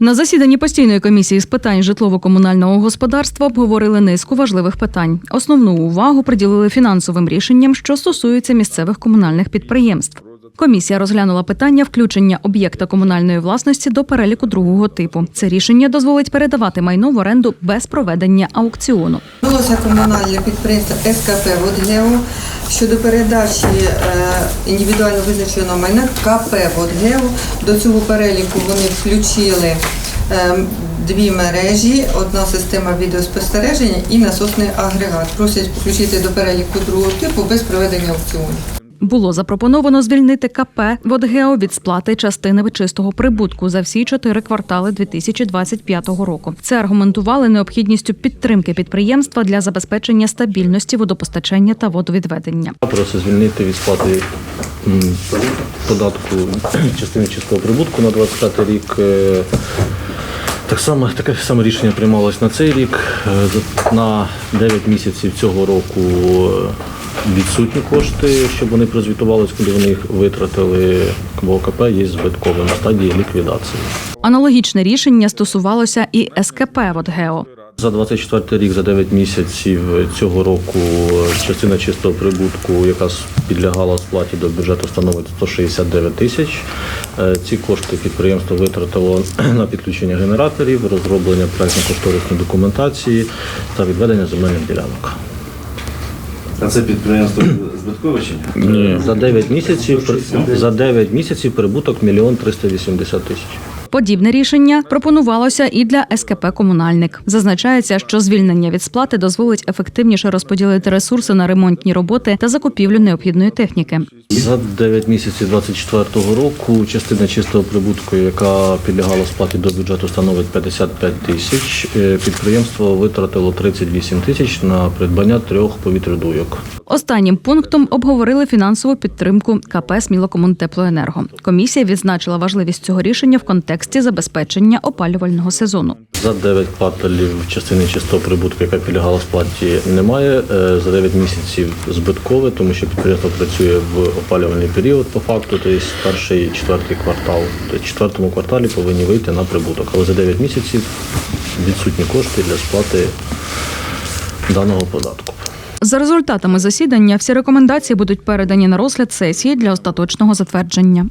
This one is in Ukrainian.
На засіданні постійної комісії з питань житлово-комунального господарства обговорили низку важливих питань. Основну увагу приділили фінансовим рішенням, що стосуються місцевих комунальних підприємств. Комісія розглянула питання включення об'єкта комунальної власності до переліку другого типу. Це рішення дозволить передавати майно в оренду без проведення аукціону. Звернулося комунальне підприємство СКП «Водгео» щодо передачі е, індивідуально визначеного майна КП «Водгео». До цього переліку вони включили е, дві мережі, одна система відеоспостереження і насосний агрегат. Просять включити до переліку другого типу без проведення аукціону. Було запропоновано звільнити КП «Водгео» від сплати частини чистого прибутку за всі чотири квартали 2025 року. Це аргументували необхідністю підтримки підприємства для забезпечення стабільності водопостачання та водовідведення. Просто звільнити від сплати податку частини чистого прибутку на 25 рік. Е, Так само таке саме рішення приймалось на цей рік. Е, На 9 місяців цього року е, відсутні кошти, щоб вони прозвітувались, куди вони їх витратили. Бо ОКП є збитковим на стадії ліквідації. Аналогічне рішення стосувалося і СКП «Водгео». За 24 рік, за 9 місяців цього року частина чистого прибутку, яка підлягала сплаті до бюджету, становить 169 тисяч. Е, Ці кошти підприємство витратило на підключення генераторів, розроблення проєктно-кошторисної документації та відведення земельних ділянок. А це підприємство збиткове чи ні? За 9 місяців за 9 місяців прибуток мільйон 380 тисяч. Подібне рішення пропонувалося і для СКП Комунальник. Зазначається, що звільнення від сплати дозволить ефективніше розподілити ресурси на ремонтні роботи та закупівлю необхідної техніки. За 9 місяців 2024 року частина чистого прибутку, яка підлягала сплаті до бюджету, становить 55 тисяч. Е, Підприємство витратило 38 тисяч на придбання трьох повітрядуйок. Останнім пунктом обговорили фінансову підтримку КП «Смілокомунтеплоенерго». Комісія відзначила важливість цього рішення в контексті забезпечення опалювального сезону. За 9 кварталів частини чистого прибутку, яка підлягала сплаті, немає. Е, За 9 місяців збиткове, тому що підприємство працює в опалювальний період по факту, тобто перший четвертий квартал. Тобто четвертому кварталі повинні вийти на прибуток. Але за 9 місяців відсутні кошти для сплати даного податку. За результатами засідання всі рекомендації будуть передані на розгляд сесії для остаточного затвердження.